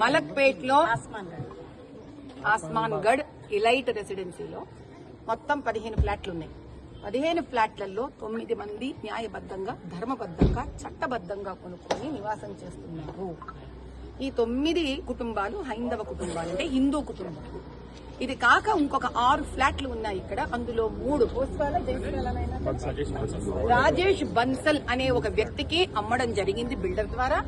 మలక్పేట్లో ఆస్మాన్ garh elite రెసిడెన్సీలో మొత్తం పదిహేను ఫ్లాట్లు ఉన్నాయి. పదిహేను ఫ్లాట్లలో తొమ్మిది మంది న్యాయబద్ధంగా ధర్మబద్ధంగా చట్టబద్ధంగా కొనుక్కొని నివాసం చేస్తున్నారు. ఈ తొమ్మిది కుటుంబాలు హైందవ కుటుంబాలు అంటే హిందూ కుటుంబాలు. ఇది కాక ఇంకొక ఆరు ఫ్లాట్లు ఉన్నాయి ఇక్కడ. అందులో మూడు రాజేష్ బన్సల్ అనే ఒక వ్యక్తికి అమ్మడం జరిగింది బిల్డర్ ద్వారా.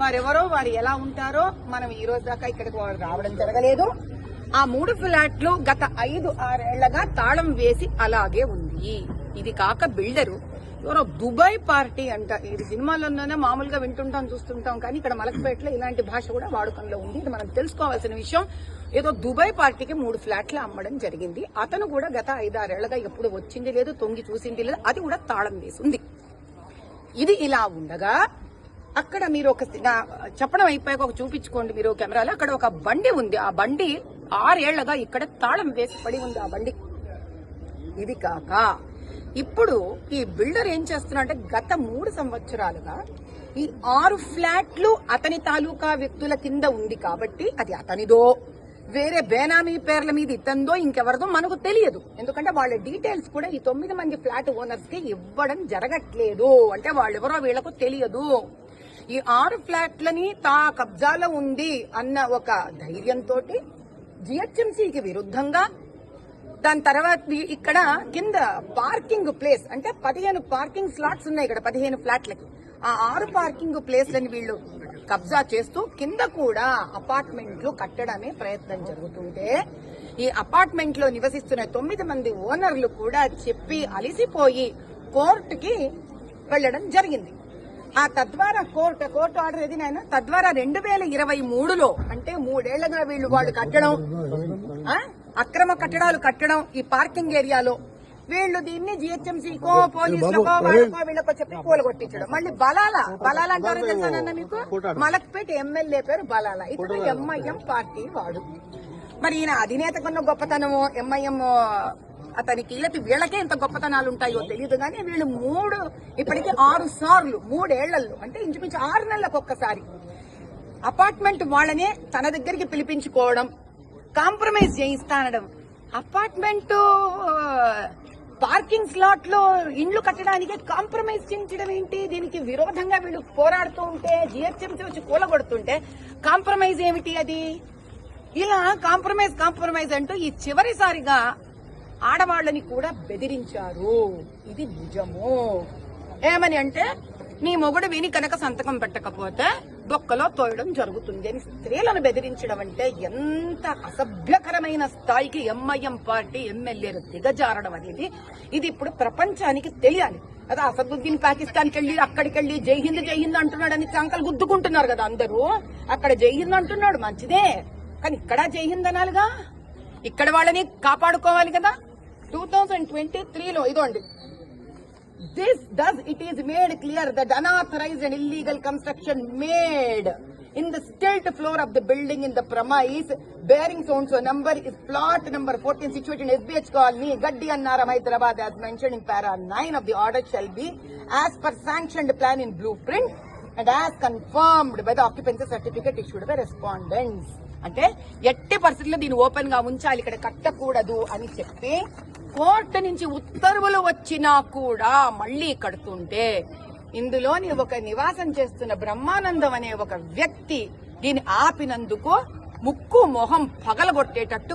వారెవరో వారు ఎలా ఉంటారో మనం ఈ రోజు దాకా ఇక్కడికి వారు రావడం జరగలేదు. ఆ మూడు ఫ్లాట్లు గత ఐదు ఆరేళ్ళగా తాళం వేసి అలాగే ఉంది. ఇది కాక బిల్డరు ఎవరో దుబాయ్ పార్టీ అంట. ఇది సినిమాల్లోనే మామూలుగా వింటుంటాం చూస్తుంటాం కానీ ఇక్కడ మలక్పేటలో ఇలాంటి భాష కూడా వాడుకంలో ఉంది. ఇది మనం తెలుసుకోవాల్సిన విషయం. ఏదో దుబాయ్ పార్టీకి మూడు ఫ్లాట్లు అమ్మడం జరిగింది. అతను కూడా గత ఐదారేళ్ళగా ఎప్పుడు వచ్చింది లేదు తొంగి చూసింది లేదు అది కూడా తాళం వేసింది ఇది ఇలా ఉండగా అక్కడ మీరు ఒక చెప్పడం అయిపోయాక ఒక చూపించుకోండి మీరు కెమెరాలో. అక్కడ ఒక బండి ఉంది. ఆ బండి ఆరేళ్ళగా ఇక్కడ తాళం వేసి పడి ఉంది ఆ బండి. ఇది కాక ఇప్పుడు ఈ బిల్డర్ ఏం చేస్తున్నాడంటే గత మూడు సంవత్సరాలుగా ఈ ఆరు ఫ్లాట్లు అతని తాలూకా వ్యక్తుల కింద ఉంది కాబట్టి అది అతనిదో వేరే బేనామీ పేర్ల మీద ఇతందో ఇంకెవరిదో మనకు తెలియదు. ఎందుకంటే వాళ్ళ డీటెయిల్స్ కూడా ఈ తొమ్మిది మంది ఫ్లాట్ ఓనర్స్కి ఇవ్వడం జరగట్లేదు. అంటే వాళ్ళెవరో వీళ్ళకు తెలియదు. ఈ ఆరు ఫ్లాట్లని తా కబ్జాలో ఉంది అన్న ఒక ధైర్యంతో జిహెచ్ఎంసీకి విరుద్ధంగా దాని తర్వాత ఇక్కడ కింద పార్కింగ్ ప్లేస్ అంటే పదిహేను పార్కింగ్ స్లాట్స్ ఉన్నాయి ఇక్కడ పదిహేను ఫ్లాట్లకి. ఆ ఆరు పార్కింగ్ ప్లేస్లని వీళ్ళు కబ్జా చేస్తూ కింద కూడా అపార్ట్మెంట్లు కట్టడమే ప్రయత్నం జరుగుతుంటే ఈ అపార్ట్మెంట్లో నివసిస్తున్న తొమ్మిది మంది ఓనర్లు కూడా చెప్పి అలిసిపోయి కోర్టుకి వెళ్ళడం జరిగింది. ఆ తద్వారా కోర్టు కోర్టు ఆర్డర్ ఏది నాయన? తద్వారా రెండు వేల ఇరవై మూడులో అంటే మూడేళ్ళుగా వీళ్ళు వాళ్ళు కట్టడం ఆ? అక్రమ కట్టడాలు కట్టడం ఈ పార్కింగ్ ఏరియాలో. వీళ్ళు దీన్ని జిహెచ్ఎంసీకో పోలీసులకో వాళ్ళకో వీళ్ళకో చెప్పి కూలగొట్టించడం మళ్ళీ బలాల బలాల అంటారు తెలుసానన్న మీకు? మలక్పేట ఎమ్మెల్యే పేరు బలాల. ఇతను ఎంఐఎం పార్టీ వాడు. మరి ఈయన అధినేతకున్న గొప్పతనము ఎంఐఎం అతనికి వీళ్ళకి వీళ్ళకే ఎంత గొప్పతనాలు ఉంటాయో తెలియదు కానీ వీళ్ళు మూడు ఇప్పటికే ఆరు సార్లు మూడేళ్ళలో అంటే ఇంచుమించు ఆరు నెలలకు ఒక్కసారి అపార్ట్మెంట్ వాళ్ళనే తన దగ్గరికి పిలిపించుకోవడం కాంప్రమైజ్ చేయిస్తానడం అపార్ట్మెంట్ పార్కింగ్ స్లాట్లో ఇండ్లు కట్టడానికి కాంప్రమైజ్ చేయించడం ఏంటి? దీనికి విరోధంగా వీళ్ళు పోరాడుతూ ఉంటే జిహెచ్ఎంసీ వచ్చి కూలగొడుతుంటే కాంప్రమైజ్ ఏమిటి అది? ఇలా కాంప్రమైజ్ కాంప్రమైజ్ అంటూ ఈ చివరిసారిగా ఆడవాళ్ళని కూడా బెదిరించారు. ఇది నిజము. ఏమని అంటే నీ మొగుడు విని కనుక సంతకం పెట్టకపోతే బొక్కలో తోయడం జరుగుతుంది అని స్త్రీలను బెదిరించడం అంటే ఎంత అసభ్యకరమైన స్థాయికి ఎంఐఎం పార్టీ ఎమ్మెల్యేలు దిగజారడం అనేది ఇది ఇప్పుడు ప్రపంచానికి తెలియాలి. అదే అసదుద్దీన్ పాకిస్తాన్కి వెళ్ళి అక్కడికి వెళ్ళి జై హింద్ జై హింద్ అంటున్నాడని చంకలు గుద్దుకుంటున్నారు కదా అందరూ. అక్కడ జై హింద్ అంటున్నాడు మంచిదే. కానీ ఇక్కడ జై హింద్ అనాలిగా? ఇక్కడ వాళ్ళని కాపాడుకోవాలి కదా? టూ థౌజండ్ ట్వంటీ త్రీలో ఇదోండి this does it is made clear that unauthorized and illegal construction made in the stilt floor of the building in the premise bearing so number is plot number fourteen situate in SBH colony Gaddi Annaram Hyderabad as mentioned in para 9 of the order shall be as per sanctioned plan in blueprint and as confirmed by the occupancy certificate issued by respondents. అంటే ఎట్టి పరిస్థితుల్లో దీన్ని ఓపెన్గా ఉంచాలి ఇక్కడ కట్టకూడదు అని చెప్పి court నుంచి ఉత్తర్వులు వచ్చినా కూడా మళ్ళీ కడుతుంటే ఇందులోని ఒక నివాసం చేస్తున్న బ్రహ్మానందం అనే ఒక వ్యక్తి దీన్ని ఆపినందుకు ముక్కు మొహం పగలగొట్టేటట్టు